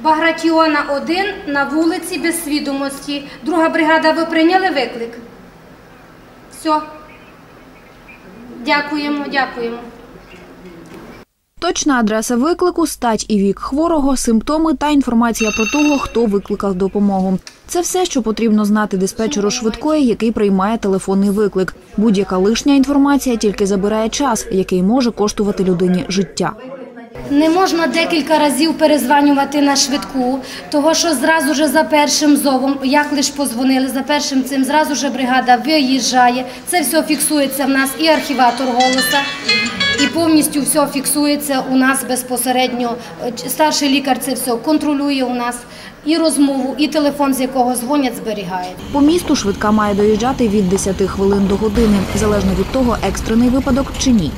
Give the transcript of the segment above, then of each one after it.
Багратіона 1 на вулиці без свідомості. Друга бригада, ви прийняли виклик? Все. Дякуємо, дякуємо. Точна адреса виклику, стать і вік хворого, симптоми та інформація про того, хто викликав допомогу. Це все, що потрібно знати диспетчеру швидкої, який приймає телефонний виклик. Будь-яка лишня інформація тільки забирає час, який може коштувати людині життя. Не можна декілька разів перезванювати на швидку, того що зразу ж за першим зовом, як лиш позвонили, за першим цим зразу ж бригада виїжджає. Це все фіксується в нас і архіватор голоса, і повністю все фіксується у нас безпосередньо. Е, Старший лікар це все контролює у нас. І розмову, і телефон, з якого дзвонять, зберігає. По місту швидка має доїжджати від 10 хвилин до години, залежно від того, екстрений випадок чи ні.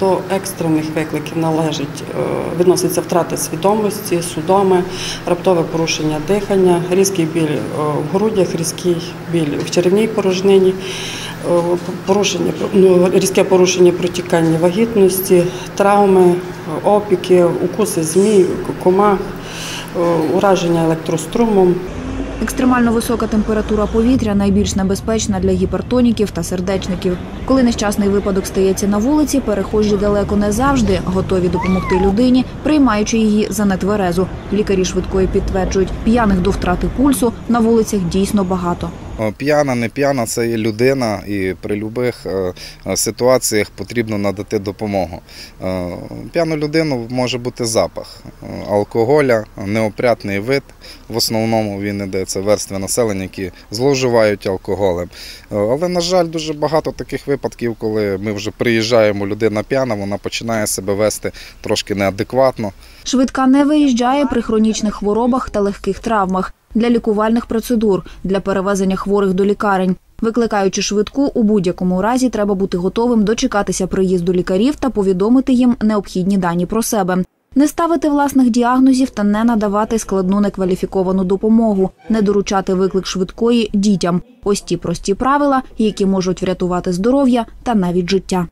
До екстрених викликів належить е, відноситься втрата свідомості, судоми, раптове порушення дихання, різкий біль е, в грудях, різкий біль в черевній порожнині, е, порушення ну, різке порушення протікання вагітності, травми, опіки, укуси змій, комах, ураження електрострумом. Екстремально висока температура повітря найбільш небезпечна для гіпертоніків та сердечників. Коли нещасний випадок стається на вулиці, перехожі далеко не завжди готові допомогти людині, приймаючи її за нетверезу. Лікарі швидкої підтверджують, п'яних до втрати пульсу на вулицях дійсно багато. П'яна, не п'яна це є людина, і при будь-яких ситуаціях потрібно надати допомогу. Е, П'яну людину може бути запах е, алкоголя, неопрятний вид. В основному він іде це верстви населення, які зловживають алкоголем. Е, Але, на жаль, дуже багато таких випадків, коли ми вже приїжджаємо, людина п'яна, вона починає себе вести трошки неадекватно. Швидка не виїжджає при хронічних хворобах та легких травмах, для лікувальних процедур, для перевезення хворих до лікарень. Викликаючи швидку, у будь-якому разі треба бути готовим дочекатися приїзду лікарів та повідомити їм необхідні дані про себе. Не ставити власних діагнозів та не надавати складну некваліфіковану допомогу, не доручати виклик швидкої дітям. Ось ті прості правила, які можуть врятувати здоров'я та навіть життя.